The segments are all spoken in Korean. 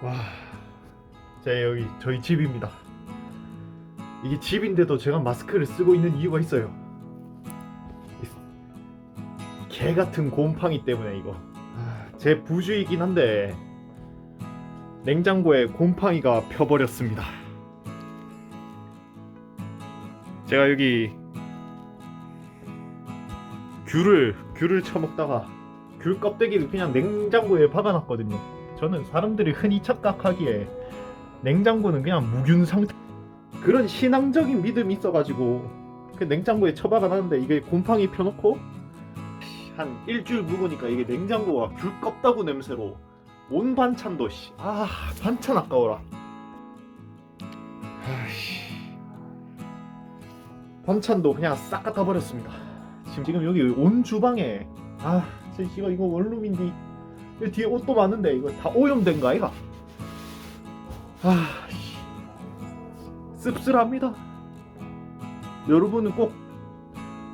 와, 자 여기 저희 집입니다. 이게 집인데도 제가 마스크를 쓰고 있는 이유가 있어요. 이개 같은 곰팡이 때문에 이거. 아, 제 부주이긴 한데 냉장고에 곰팡이가 펴버렸습니다. 제가 여기 귤을 귤을 처먹다가 귤 껍데기를 그냥 냉장고에 박아놨거든요. 저는 사람들이 흔히 착각하기에 냉장고는 그냥 무균 상태 그런 신앙적인 믿음이 있어가지고 그 냉장고에 처박아 놨는데 이게 곰팡이 펴놓고 한 일주일 묵으니까 이게 냉장고가 귤 껍다구 냄새로 온 반찬도 씨, 아 반찬 아까워라. 반찬도 그냥 싹 갖다 버렸습니다. 지금 여기 온 주방에 아 이거 이거 원룸인데 이 뒤에 옷도 많은데 이거 다 오염된 거 아이가? 아 씨. 씁쓸합니다. 여러분은 꼭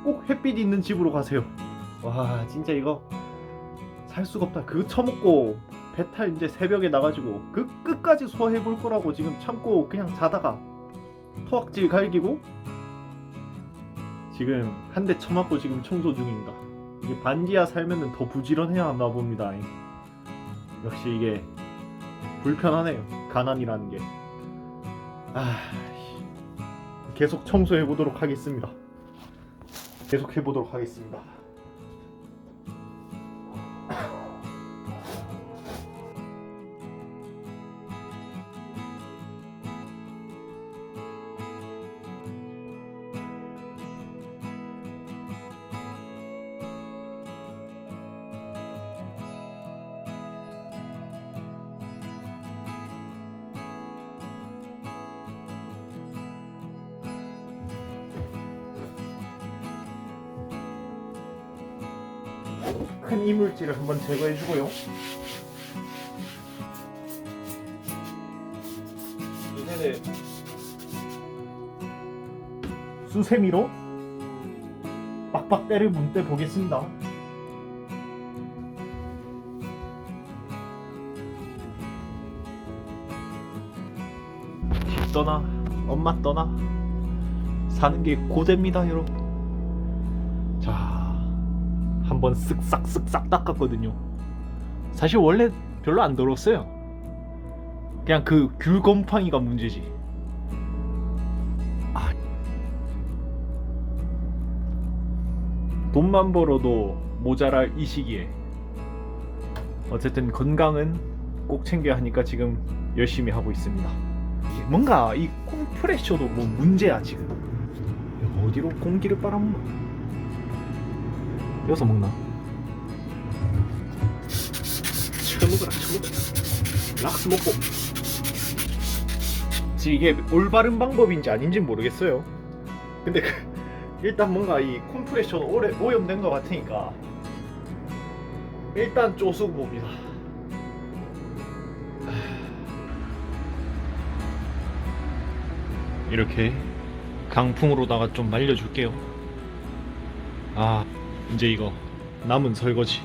꼭 햇빛 있는 집으로 가세요. 와 진짜 이거 살 수가 없다. 그거 처먹고 배탈 이제 새벽에 나가지고 그 끝까지 소화해 볼 거라고 지금 참고 그냥 자다가 토악질 갈기고 지금 한 대 쳐맞고 지금 청소 중입니다. 이게 반지하 살면은 더 부지런해야 하나 봅니다. 역시 이게 불편하네요. 가난이라는 게. 아, 씨. 계속 청소해 보도록 하겠습니다. 계속 해 보도록 하겠습니다. 큰 이물질을 한번 제거해 주고요. 얘네를 수세미로 빡빡 때를 문대 보겠습니다. 집 떠나 엄마 떠나 사는 게 고됩니다 여러분. 자 한번 쓱싹 쓱싹 닦았거든요. 사실 원래 별로 안 더러웠어요. 그냥 그 귤곰팡이가 문제지. 아. 돈만 벌어도 모자랄 이 시기에 어쨌든 건강은 꼭 챙겨야 하니까 지금 열심히 하고 있습니다. 뭔가 이 콤프레셔도 뭐 문제야 지금. 어디로 공기를 빨아먹나? 여기서 먹나? 처먹어라 처먹어라. 락스 먹고. 지금 이게 올바른 방법인지 아닌지 모르겠어요. 근데 그, 일단 뭔가 이 컴프레셔도 오래 오염된 것 같으니까 일단 쪼수고 봅니다. 이렇게 강풍으로다가 좀 말려줄게요. 아 이제 이거 남은 설거지.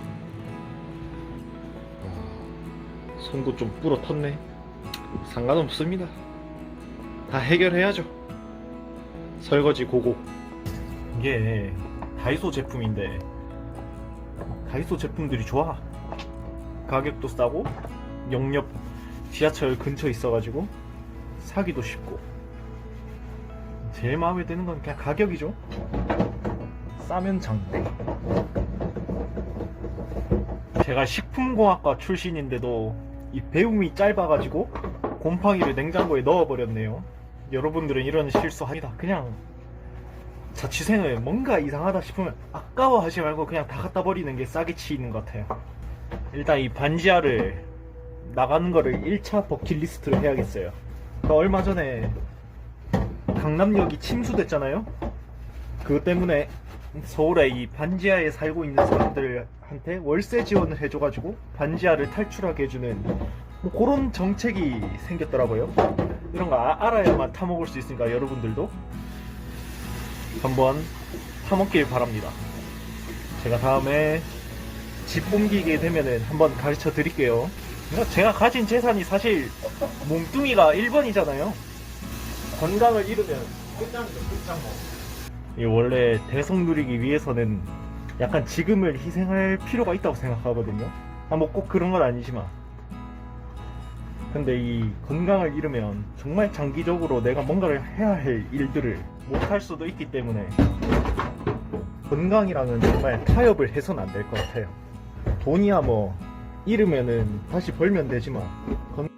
어, 손도 좀 부러텄네. 상관없습니다. 다 해결해야죠. 설거지 고고. 이게 다이소 제품인데 다이소 제품들이 좋아. 가격도 싸고 영역 지하철 근처 있어가지고 사기도 쉽고. 제일 마음에 드는 건 그냥 가격이죠 싸면 장대. 제가 식품공학과 출신인데도 이 배움이 짧아가지고 곰팡이를 냉장고에 넣어버렸네요. 여러분들은 이런 실수합니다. 그냥 자취생을 뭔가 이상하다 싶으면 아까워하지 말고 그냥 다 갖다 버리는 게 싸게 치이는 것 같아요. 일단 이 반지하를 나가는 거를 1차 버킷리스트로 해야겠어요. 그 얼마 전에 강남역이 침수됐잖아요. 그것 때문에 서울에 이 반지하에 살고 있는 사람들한테 월세 지원을 해줘가지고 반지하를 탈출하게 해주는 뭐 그런 정책이 생겼더라고요. 이런 거 아- 알아야만 타먹을 수 있으니까 여러분들도 한번 타먹길 바랍니다. 제가 다음에 집 옮기게 되면은 한번 가르쳐 드릴게요. 제가 가진 재산이 사실 몸뚱이가 1번이잖아요. 건강을 잃으면 끝장이죠, 끝장모. 이 원래 대성 누리기 위해서는 약간 지금을 희생할 필요가 있다고 생각하거든요. 아, 뭐 꼭 그런 건 아니지만. 근데 이 건강을 잃으면 정말 장기적으로 내가 뭔가를 해야 할 일들을 못 할 수도 있기 때문에 건강이랑은 정말 타협을 해서는 안될 것 같아요. 돈이야 뭐 잃으면은 다시 벌면 되지만 건...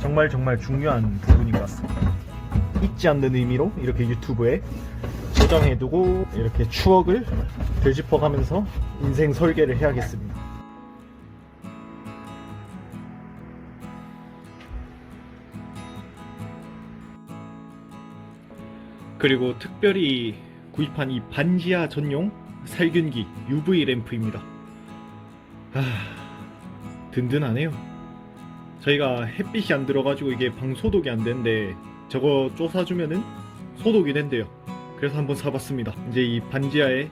정말 정말 중요한 부분인 것 같습니다. 잊지 않는 의미로 이렇게 유튜브에 저장해두고 이렇게 추억을 되짚어가면서 인생 설계를 해야겠습니다. 그리고 특별히 구입한 이 반지하 전용 살균기 UV 램프입니다. 아, 든든하네요. 저희가 햇빛이 안 들어가지고 이게 방 소독이 안 되는데 저거 쪼사주면은 소독이 된대요. 그래서 한번 사봤습니다. 이제 이 반지하에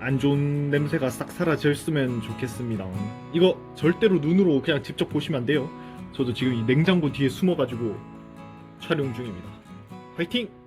안 좋은 냄새가 싹 사라졌으면 좋겠습니다. 이거 절대로 눈으로 그냥 직접 보시면 안 돼요. 저도 지금 이 냉장고 뒤에 숨어가지고 촬영 중입니다. 화이팅!